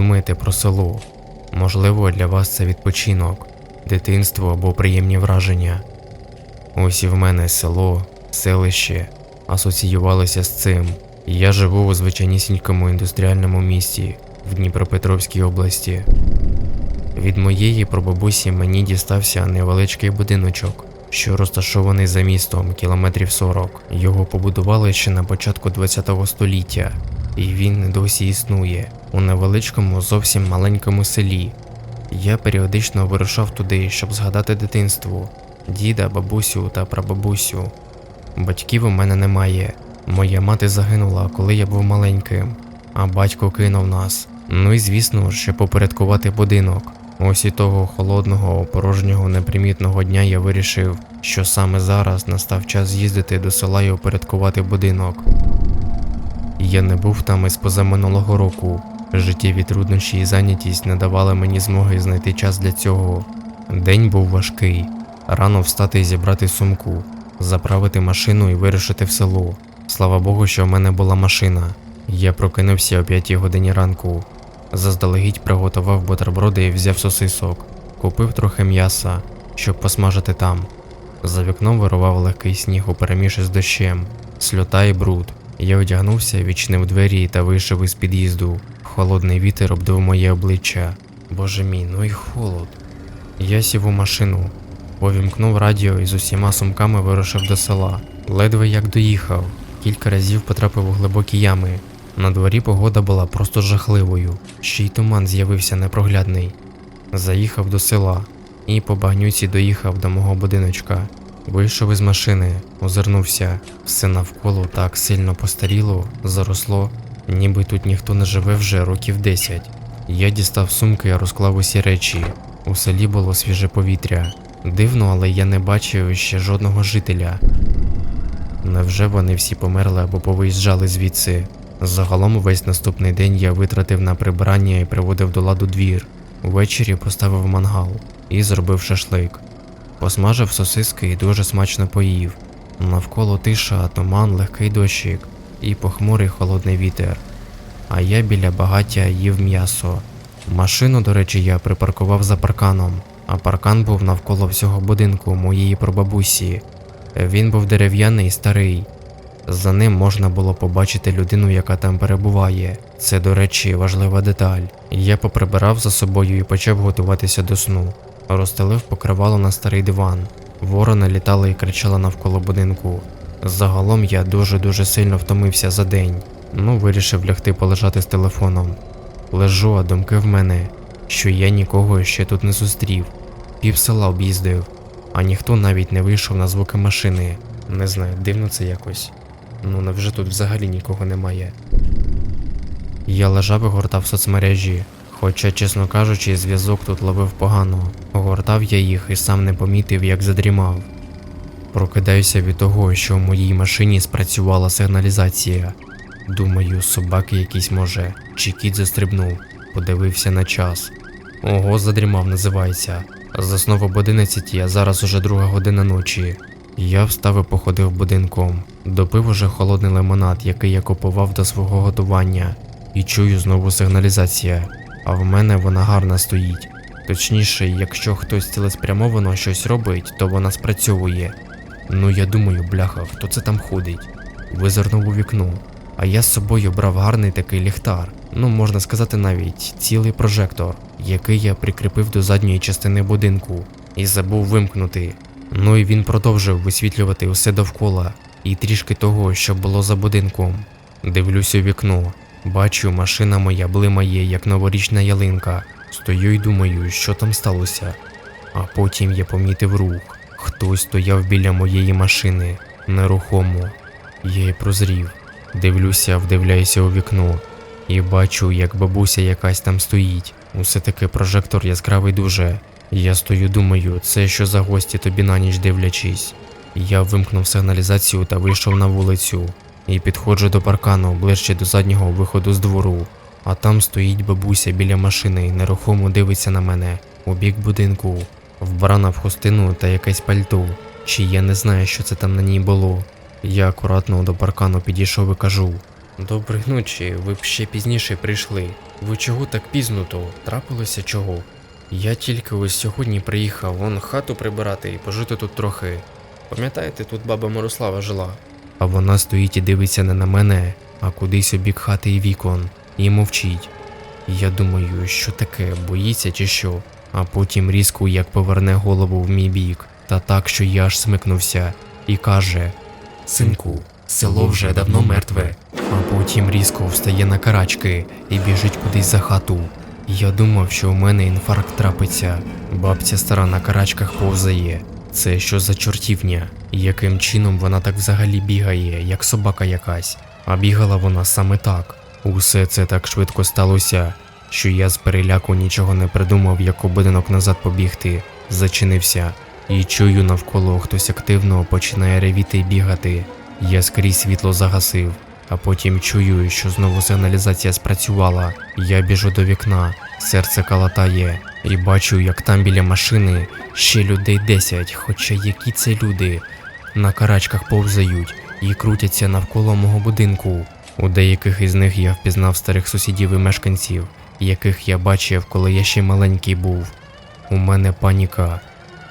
Що думаєте про село? Можливо, для вас це відпочинок, дитинство або приємні враження. Ось і в мене село, селище асоціювалося з цим. Я живу у звичайнісінькому індустріальному місті в Дніпропетровській області. Від моєї прабабусі мені дістався невеличкий будиночок, що розташований за містом кілометрів 40. Його побудували ще на початку ХХ століття, і він досі існує у невеличкому, зовсім маленькому селі. Я періодично вирушав туди, щоб згадати дитинство, діда, бабусю та прабабусю. Батьків у мене немає. Моя мати загинула, коли я був маленьким, а батько кинув нас. Ну і звісно, щоб попорядкувати будинок. Ось і того холодного, порожнього, непримітного дня я вирішив, що саме зараз настав час з'їздити до села і упорядкувати будинок. Я не був там із позаминулого року. Життєві труднощі і зайнятість не давали мені змоги знайти час для цього. День був важкий. Рано встати і зібрати сумку, заправити машину і вирушити в село. Слава Богу, що в мене була машина. Я прокинувся о 5 годині ранку. Заздалегідь приготував бутерброди і взяв сосисок. Купив трохи м'яса, щоб посмажити там. За вікном вирував легкий сніг у переміші з дощем, сльота і бруд. Я одягнувся, відчинив двері та вийшов із під'їзду. Холодний вітер обдав моє обличчя. Боже мій, ну й холод. Я сів у машину, повімкнув радіо і з усіма сумками вирушив до села. Ледве як доїхав, кілька разів потрапив у глибокі ями. На дворі погода була просто жахливою, ще й туман з'явився непроглядний. Заїхав до села і по багнюці доїхав до мого будиночка. Вийшов із машини, озирнувся, все навколо так сильно постаріло, заросло, ніби тут ніхто не живе вже років 10. Я дістав сумки і розклав усі речі. У селі було свіже повітря. Дивно, але я не бачив ще жодного жителя. Невже вони всі померли або повиїжджали звідси? Загалом весь наступний день я витратив на прибирання і приводив до ладу двір. Ввечері поставив мангал і зробив шашлик. Посмажив сосиски і дуже смачно поїв. Навколо тиша, туман, легкий дощик і похмурий холодний вітер. А я біля багаття їв м'ясо. Машину, до речі, я припаркував за парканом, а паркан був навколо всього будинку моєї прабабусі. Він був дерев'яний старий. За ним можна було побачити людину, яка там перебуває. Це, до речі, важлива деталь. Я поприбирав за собою і почав готуватися до сну. Розстелив покривало на старий диван. Ворони літали і кричали навколо будинку. Загалом я дуже-дуже сильно втомився за день. Ну, вирішив лягти полежати з телефоном. Лежу, а думки в мене, що я нікого ще тут не зустрів. Пів села об'їздив, а ніхто навіть не вийшов на звуки машини. Не знаю, дивно це якось. Ну невже тут взагалі нікого немає. Я лежав і гортав соцмережі, хоча, чесно кажучи, зв'язок тут ловив погано. Гортав я їх і сам не помітив, як задрімав. Прокидаюся від того, що в моїй машині спрацювала сигналізація. Думаю, собаки якісь може, чи кіт застрибнув, подивився на час. Ого, задрімав, називається. Заснув об 11, а зараз уже друга година ночі. Я встав і походив будинком, допив уже холодний лимонад, який я купував до свого готування, і чую знову сигналізація, а в мене вона гарна стоїть. Точніше, якщо хтось цілеспрямовано щось робить, то вона спрацьовує. Ну я думаю, бляха, хто це там ходить? Визирнув у вікно, а я з собою брав гарний такий ліхтар, ну можна сказати навіть цілий прожектор, який я прикріпив до задньої частини будинку і забув вимкнути. Ну і він продовжив висвітлювати усе довкола і трішки того, що було за будинком. Дивлюсь у вікно, бачу, машина моя блимає, як новорічна ялинка. Стою й думаю, що там сталося. А потім я помітив рух. Хтось стояв біля моєї машини, нерухомо. Я й прозрів. Дивлюся, вдивляюся у вікно і бачу, як бабуся якась там стоїть. Усе таки прожектор яскравий дуже. Я стою, думаю, це що за гості тобі на ніч дивлячись. Я вимкнув сигналізацію та вийшов на вулицю і підходжу до паркану ближче до заднього виходу з двору. А там стоїть бабуся біля машини і нерухомо дивиться на мене у бік будинку, вбрана в хустину та якесь пальто, чи я не знаю, що це там на ній було. Я акуратно до паркану підійшов і кажу: Доброї ночі, ви б ще пізніше прийшли. Ви чого так пізно то? Трапилося чого? Я тільки ось сьогодні приїхав, вон хату прибирати і пожити тут трохи. Пам'ятаєте, тут баба Мирослава жила? А вона стоїть і дивиться не на мене, а кудись у бік хати і вікон, і мовчить. Я думаю, що таке, боїться чи що, а потім різко як поверне голову в мій бік, та так, що я аж смикнувся, і каже: Синку, село вже давно мертве. А потім різко встає на карачки і біжить кудись за хату. Я думав, що у мене інфаркт трапиться. Бабця стара на карачках повзає. Це що за чортівня? Яким чином вона так взагалі бігає, як собака якась? А бігала вона саме так. Усе це так швидко сталося, що я з переляку нічого не придумав, як у будинок назад побігти, зачинився, і чую навколо хтось активно починає ревіти і бігати. Я скрізь світло загасив, а потім чую, що знову сигналізація спрацювала. Я біжу до вікна, серце калатає, і бачу, як там біля машини ще людей десять, хоча які це люди, на карачках повзають і крутяться навколо мого будинку. У деяких із них я впізнав старих сусідів і мешканців, яких я бачив, коли я ще маленький був. У мене паніка.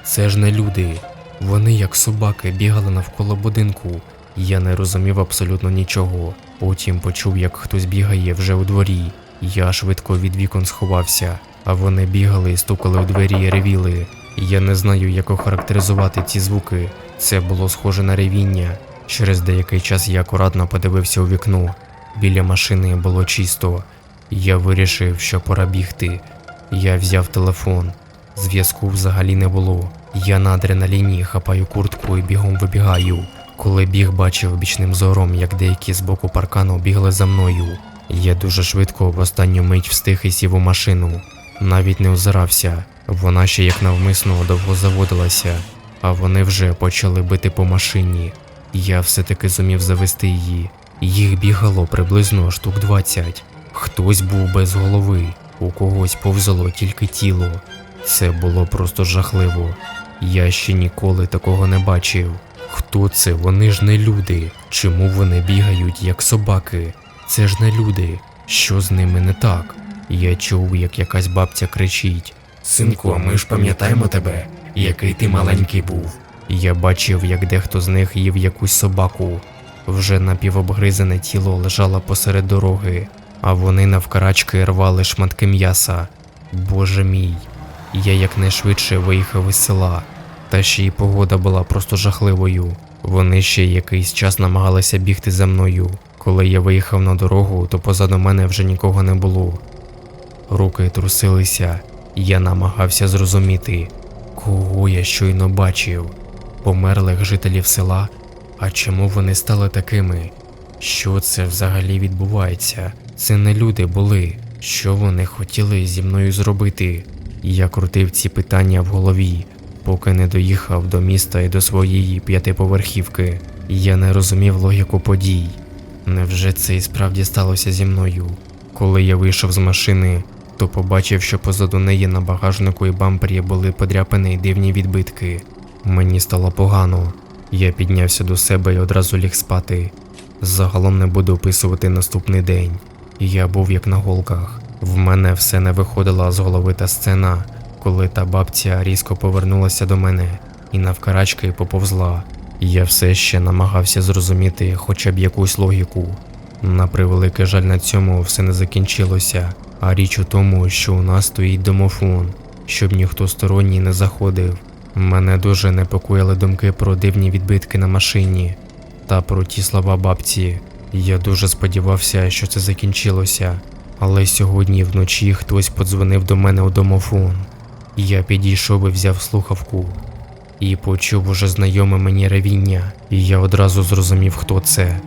Це ж не люди. Вони, як собаки, бігали навколо будинку. Я не розумів абсолютно нічого. Потім почув, як хтось бігає вже у дворі. Я швидко від вікон сховався, а вони бігали і стукали у двері і ревіли. Я не знаю, як охарактеризувати ці звуки. Це було схоже на ревіння. Через деякий час я акуратно подивився у вікно. Біля машини було чисто. Я вирішив, що пора бігти. Я взяв телефон. Зв'язку взагалі не було. Я на адреналіні хапаю куртку і бігом вибігаю. Коли біг бачив бічним зором, як деякі з боку паркану бігли за мною. Я дуже швидко в останню мить встиг і сів у машину. Навіть не озирався. Вона ще як навмисно довго заводилася, а вони вже почали бити по машині. Я все-таки зумів завести її. Їх бігало приблизно штук 20. Хтось був без голови, у когось повзало тільки тіло. Це було просто жахливо. Я ще ніколи такого не бачив. Хто це? Вони ж не люди. Чому вони бігають як собаки? Це ж не люди. Що з ними не так? Я чув, як якась бабця кричить: Синку, ми ж пам'ятаємо тебе, який ти маленький був. Я бачив, як дехто з них їв якусь собаку. Вже напівобгризане тіло лежало посеред дороги, а вони навкарачки рвали шматки м'яса. Боже мій, я якнайшвидше виїхав із села, та ще й погода була просто жахливою. Вони ще якийсь час намагалися бігти за мною. Коли я виїхав на дорогу, то позаду мене вже нікого не було. Руки трусилися, я намагався зрозуміти, кого я щойно бачив. Померлих жителів села. А чому вони стали такими? Що це взагалі відбувається? Це не люди були. Що вони хотіли зі мною зробити? Я крутив ці питання в голові, поки не доїхав до міста і до своєї п'ятиповерхівки. Я не розумів логіку подій. Невже це і справді сталося зі мною? Коли я вийшов з машини, то побачив, що позаду неї на багажнику і бампері були подряпані дивні відбитки. Мені стало погано. Я піднявся до себе і одразу ліг спати. Загалом не буду описувати наступний день. Я був як на голках. В мене все не виходила з голови та сцена, коли та бабця різко повернулася до мене і навкарачки поповзла. Я все ще намагався зрозуміти хоча б якусь логіку. На превеликий жаль на цьому все не закінчилося, а річ у тому, що у нас стоїть домофон, щоб ніхто сторонній не заходив. Мене дуже непокоїли думки про дивні відбитки на машині та про ті слова бабці. Я дуже сподівався, що це закінчилося, але сьогодні вночі хтось подзвонив до мене у домофон. Я підійшов і взяв слухавку і почув уже знайоме мені ревіння, і я одразу зрозумів, хто це.